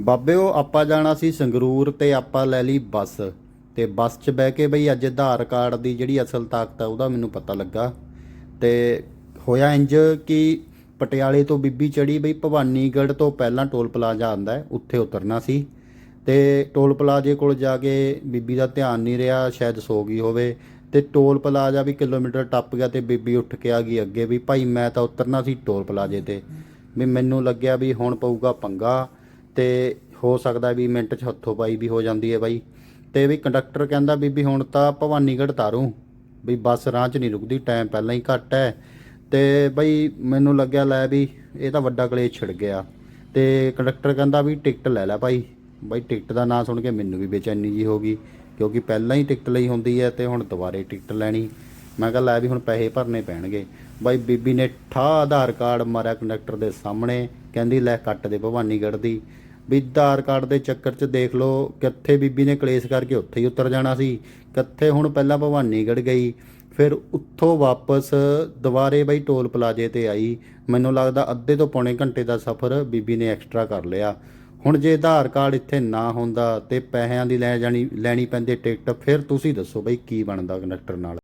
ਬਾਬੇ ਉਹ ਆਪਾਂ ਜਾਣਾ ਸੀ ਸੰਗਰੂਰ ਤੇ ਆਪਾਂ ਲੈ ਲਈ ਬੱਸ। ਤੇ ਬੱਸ 'ਚ ਬਹਿ ਕੇ ਬਈ ਅੱਜ ਆਧਾਰ ਕਾਰਡ ਦੀ ਜਿਹੜੀ ਅਸਲ ਤਾਕਤ ਆ, ਉਹਦਾ ਮੈਨੂੰ ਪਤਾ ਲੱਗਾ। ਤੇ ਹੋਇਆ ਇੰਜ ਕਿ ਪਟਿਆਲੇ ਤੋਂ ਬੀਬੀ ਚੜੀ ਬਈ ਭਵਾਨੀਗੜ੍ਹ ਤੋਂ ਪਹਿਲਾਂ ਟੋਲ ਪਲਾਜ਼ਾ ਆਂਦਾ ਹੈ, ਉੱਥੇ ਉਤਰਨਾ ਸੀ। ਤੇ ਟੋਲ ਪਲਾਜ਼ੇ ਕੋਲ ਜਾ ਕੇ ਬੀਬੀ ਦਾ ਧਿਆਨ ਨਹੀਂ ਰਿਹਾ, ਸ਼ਾਇਦ ਸੋ ਗਈ ਹੋਵੇ। ਤੇ ਟੋਲ ਪਲਾਜ਼ਾ ਵੀ ਕਿਲੋਮੀਟਰ ਟੱਪ ਗਿਆ ਤੇ ਬੀਬੀ ਉੱਠ ਕੇ ਆ ਗਈ ਅੱਗੇ ਵੀ, ਭਾਈ ਮੈਂ ਤਾਂ ਉਤਰਨਾ ਸੀ ਟੋਲ ਪਲਾਜ਼ੇ ਤੇ। ਵੀ ਮੈਨੂੰ ਲੱਗਿਆ ਵੀ ਹੁਣ ਪਊਗਾ ਪੰਗਾ। ਤੇ ਹੋ ਸਕਦਾ ਵੀ ਮਿੰਟ 'ਚ ਹੱਥੋਂ ਪਾਈ ਵੀ ਹੋ ਜਾਂਦੀ ਹੈ ਬਾਈ। ਤੇ ਵੀ ਕੰਡਕਟਰ ਕਹਿੰਦਾ, ਬੀਬੀ ਹੁਣ ਤਾਂ ਭਵਾਨੀਗੜ੍ਹ ਤਾਰੂ। ਵੀ ਬੱਸ ਰਾਹ 'ਚ ਨਹੀਂ ਰੁਕਦੀ, ਟਾਈਮ ਪਹਿਲਾਂ ਹੀ ਘੱਟ ਹੈ। ਤੇ ਬਈ ਮੈਨੂੰ ਲੱਗਿਆ ਲੈ ਵੀ ਇਹ ਤਾਂ ਵੱਡਾ ਕਲੇਸ਼ ਛਿੜ ਗਿਆ। ਤੇ ਕੰਡਕਟਰ ਕਹਿੰਦਾ ਵੀ ਟਿਕਟ ਲੈ ਲੈ ਭਾਈ। ਬਾਈ ਟਿਕਟ ਦਾ ਨਾਂ ਸੁਣ ਕੇ ਮੈਨੂੰ ਵੀ ਬੇਚੈਨੀ ਜੀ ਹੋ ਗਈ, ਕਿਉਂਕਿ ਪਹਿਲਾਂ ਹੀ ਟਿਕਟ ਲਈ ਹੁੰਦੀ ਹੈ ਤੇ ਹੁਣ ਦੁਬਾਰੇ ਟਿਕਟ ਲੈਣੀ। ਮੈਂ ਕਿਹਾ ਲੈ ਵੀ ਹੁਣ ਪੈਸੇ ਭਰਨੇ ਪੈਣਗੇ। ਬਾਈ ਬੀਬੀ ਨੇ ਠਾ ਆਧਾਰ ਕਾਰਡ ਮਾਰਿਆ ਕੰਡਕਟਰ ਦੇ ਸਾਹਮਣੇ। ਕਹਿੰਦੀ ਲੈ ਕੱਟ ਦੇ ਭਵਾਨੀਗੜ੍ਹ ਦੀ। ਵੀ ਆਧਾਰ ਕਾਰਡ ਦੇ ਚੱਕਰ 'ਚ ਦੇਖ ਲਓ, ਕਿੱਥੇ ਬੀਬੀ ਨੇ ਕਲੇਸ਼ ਕਰਕੇ ਉੱਥੇ ਹੀ ਉਤਰ ਜਾਣਾ ਸੀ। ਕਿੱਥੇ ਹੁਣ ਪਹਿਲਾਂ ਭਵਾਨੀਗੜ੍ਹ ਗਈ, ਫਿਰ ਉੱਥੋਂ ਵਾਪਸ ਦੁਬਾਰੇ ਬਈ ਟੋਲ ਪਲਾਜ਼ੇ ਤੇ ਆਈ। ਮੈਨੂੰ ਲੱਗਦਾ ਅੱਧੇ ਤੋਂ ਪੌਣੇ ਘੰਟੇ ਦਾ ਸਫ਼ਰ ਬੀਬੀ ਨੇ ਐਕਸਟਰਾ ਕਰ ਲਿਆ। ਹੁਣ ਜੇ ਆਧਾਰ ਕਾਰਡ ਇੱਥੇ ਨਾ ਹੁੰਦਾ ਤੇ ਪੈਸਿਆਂ ਦੀ ਲੈ ਜਾਣੀ, ਲੈਣੀ ਪੈਂਦੀ ਟਿਕਟ, ਫਿਰ ਤੁਸੀਂ ਦੱਸੋ ਬਈ ਕੀ ਬਣਦਾ ਕੰਡਕਟਰ ਨਾਲ।